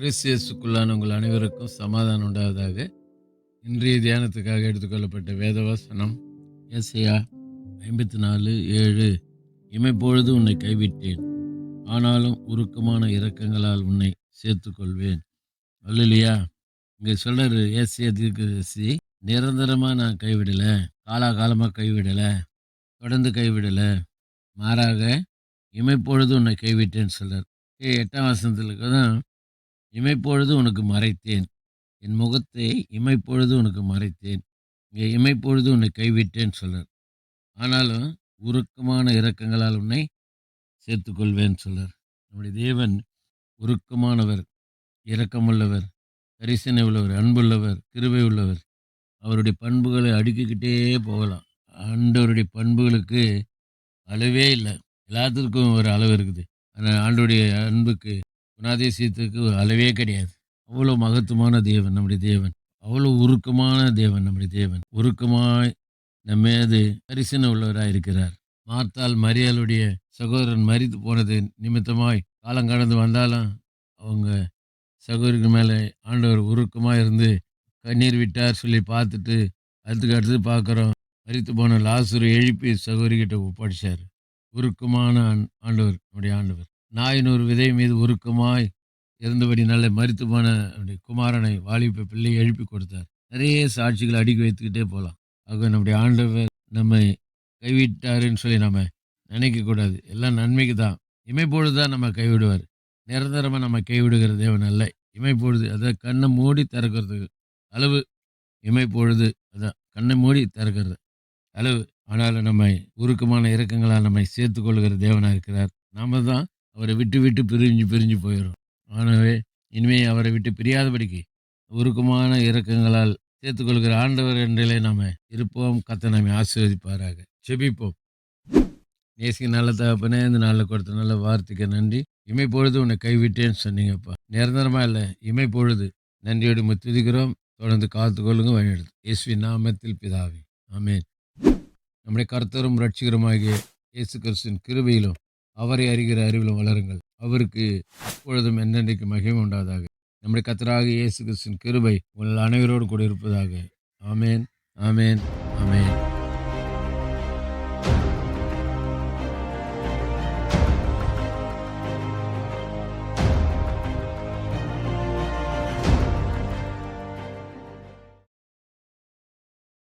கிறிஸ்தியஸுக்குள்ளான உங்கள் அனைவருக்கும் சமாதானம் உண்டாவதாக. இன்றைய தியானத்துக்காக எடுத்துக்கொள்ளப்பட்ட வேதவாசனம் ஏசையா ஐம்பத்தி நாலு ஏழு. இமைப்பொழுது உன்னை கைவிட்டேன் ஆனாலும் உருக்கமான இரக்கங்களால் உன்னை சேர்த்துக்கொள்வேன். அல்லையா இங்கே சொல்கிறாரு ஏசியா தீர்க்கதரிசி நிரந்தரமாக நான் கைவிடலை காலாகாலமாக கைவிடலை தொடர்ந்து கைவிடலை மாறாக இமைப்பொழுது உன்னை கைவிட்டேன்னு சொல்கிறார் எட்டாம் வசனத்தில் தான் இமைப்பொழுது உனக்கு மறைத்தேன். என் முகத்தை இமைப்பொழுது உனக்கு மறைத்தேன். இங்கே இமைப்பொழுது உன்னை கைவிட்டேன்னு சொல்லர். ஆனாலும் உருக்கமான இரக்கங்களால் உன்னை சேர்த்துக்கொள்வேன் சொல்லர். நம்முடைய தேவன் உருக்கமானவர் இரக்கமுள்ளவர் கரிசனை உள்ளவர் அன்புள்ளவர் கிருபை உள்ளவர் அவருடைய பண்புகளை அடுக்கிக்கிட்டே போகலாம். ஆண்டவருடைய பண்புகளுக்கு அளவே இல்லை. எல்லாத்துக்கும் ஒரு அளவு இருக்குது. ஆனால் ஆண்டோடைய அன்புக்கு குணாதிசயத்துக்கு அளவே கிடையாது. அவ்வளோ மகத்துவமான தேவன் நம்முடைய தேவன். அவ்வளோ உருக்கமான தேவன் நம்முடைய தேவன். உருக்கமாய் நம்மேது கரிசனை உள்ளவராக இருக்கிறார். மார்த்தால் மரியாளுடைய சகோதரன் மறித்து போனது நிமித்தமாய் காலம் கடந்து வந்தாலும் அவங்க சகோதரிக்கு மேலே ஆண்டவர் உருக்கமாக இருந்து கண்ணீர் விட்டார் சொல்லி பார்த்துட்டு அடுத்துக்கு அடுத்து பார்க்குறோம். மறித்து போன லாசுரை எழுப்பி சகோதரிகிட்ட ஒப்படைச்சார். உருக்கமான ஆண்டவர் நம்முடைய ஆண்டவர். நாயினூர் விதை மீது உருக்கமாய் இருந்தபடி நல்ல மறித்து போன குமாரனை வாலிப பிள்ளை எழுப்பி கொடுத்தார். நிறைய சாட்சிகளை அடுக்கி வைத்துக்கிட்டே போகலாம் ஆக நம்முடைய ஆண்டவர் நம்மை கைவிட்டாருன்னு சொல்லி நம்ம நினைக்கக்கூடாது எல்லாம் நன்மைக்கு தான். இமைப்பொழுது தான் நம்ம கைவிடுவார். நிரந்தரமாக நம்ம கைவிடுகிற தேவன் அல்ல. இமைப்பொழுது அதை கண்ணை மூடி திறக்கிறதுக்கு அளவு. இமைப்பொழுது அதான் கண்ணை மூடி திறக்கிறது அளவு. ஆனாலும் நம்மை உருக்கமான இறக்கங்களால் நம்மை சேர்த்து கொள்கிற தேவனாக இருக்கிறார். நாம தான் அவரை விட்டு விட்டு பிரிஞ்சு பிரிஞ்சு போயிடும் ஆனவே இனிமே அவரை விட்டு பிரியாதபடிக்கு உருக்கமான இறக்கங்களால் சேர்த்துக்கொள்கிற ஆண்டவர் என்றே நாம் இருப்போம். கத்த நம்மை ஆசீர்வதிப்பாராக. செபிப்போம் நேசிக்கு நல்ல தகப்பனே இந்த நாளில் கொடுத்த நல்ல வார்த்தைக்கு நன்றி. இமை பொழுது உன்னை கைவிட்டேன்னு சொன்னீங்கப்பா. நிரந்தரமாக இல்லை இமை பொழுது நன்றியோடு முத்துதிக்கிறோம் தொடர்ந்து காத்துக்கொள்ளுங்க வழிநடத்து இயேசுவி நாமத்தில் பிதாவி. ஆமேன். நம்முடைய கர்த்தரும் ரட்சிகரமாகிய இயேசு கிறிஸ்துவின் கிருபையிலும் அவரை அறிகிற அறிவிலும் வளருங்கள். அவருக்கு எப்பொழுதும் என்னென்றைக்கு மகிமை உண்டாதாக நம்முடைய கத்தராக இயேசு கிறிஸ்தின் கிருபை உங்கள் அனைவரோடு கூட இருப்பதாக. ஆமேன் ஆமேன் ஆமேன்.